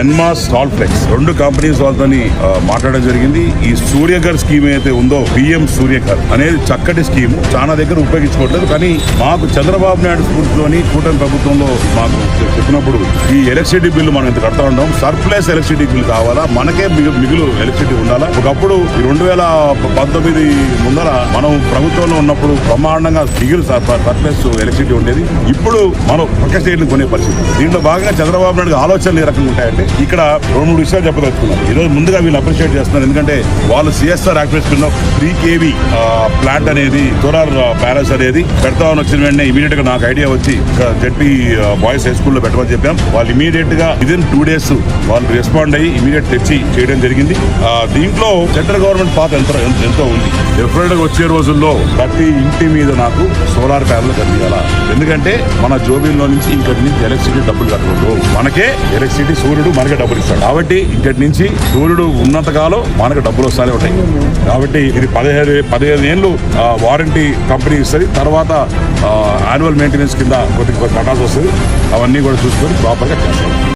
NMOS సాల్ఫ్లెక్స్ రెండు companies వాళ్ళతో మాట్లాడడం జరిగింది. ఈ సూర్యగర్ స్కీమ్ ఏదైతే ఉందో పిఎం సూర్యఘర్ అనేది చక్కటి స్కీమ్ చాలా దగ్గర ఉపయోగించుకోవట్లేదు కానీ మాకు చంద్రబాబు నాయుడు స్ఫూర్తిలోని కూటమి ప్రభుత్వంలో మాకు చెప్పినప్పుడు ఈ ఎలక్ట్రిసిటీ బిల్లు మనం ఇంత కడతా ఉంటాం సర్ప్లస్ ఎలక్ట్రిసిటీ బిల్ కావాలా? మనకే మిగులు ఎలక్ట్రిసిటీ ఉండాలా? ఒకప్పుడు ఈ రెండు వేల పంతొమ్మిది ముందర మనం ప్రభుత్వంలో ఉన్నప్పుడు బ్రహ్మాండంగా మిగులు సర్ప్లస్ ఎలక్ట్రిసిటీ ఉండేది. ఇప్పుడు మనం పక్క స్టేట్లు కొనే పరిస్థితి. దీంట్లో భాగంగా చంద్రబాబు నాయుడు ఆలోచనలు ఏ రకంగా ఉంటాయంటే ఇక్కడ రెండు మూడు విషయాలు చెప్పదలుచుకున్నారు ఈ రోజు ముందుగా వీళ్ళు అప్రిషియేట్ చేస్తున్నారు. ఎందుకంటే వాళ్ళు సిఎస్ఆర్ యాక్టివిటీస్ కింద త్రీ కేవీ ప్లాంట్ అనేది సోలార్ ప్యాలెస్ అనేది పెడతామని వచ్చిన వెంటనే ఇమీడియట్గా నాకు ఐడియా వచ్చి జెడ్పీ బాయ్స్ హై స్కూల్లో పెట్టమని చెప్పాం. వాళ్ళు ఇమీడియట్గా విదిన్ టూ డేస్ వాళ్ళు రెస్పాండ్ అయ్యి ఇమీడియట్ తెచ్చి చేయడం జరిగింది. దీంట్లో సెంట్రల్ గవర్నమెంట్ పాత ఎంతో ఎంతో ఉంది. డెఫినెట్గా వచ్చే రోజుల్లో ప్రతి ఇంటి మీద నాకు సోలార్ ప్యానల్ కనిపించాలా ఎందుకంటే మన జోబీల్లో నుంచి ఇక్కడి నుంచి ఎలక్ట్రిసిటీ డబ్బులు కట్టకూడదు. మనకే ఎలక్ట్రిసిటీ సూర్యుడు మనకే డబ్బులు ఇస్తాడు. కాబట్టి ఇక్కడి నుంచి సూర్యుడు ఉన్నంత కాలం మనకు డబ్బులు వస్తానే ఉంటాయి. కాబట్టి ఇది పదిహేడు పదిహేను ఏళ్ళు వారంటీ కంపెనీ ఇస్తుంది. తర్వాత యాన్యువల్ మెయింటెనెన్స్ కింద కొద్ది కట్టాల్సి వస్తుంది. అవన్నీ కూడా చూసుకొని ప్రాపర్గా చేస్తాం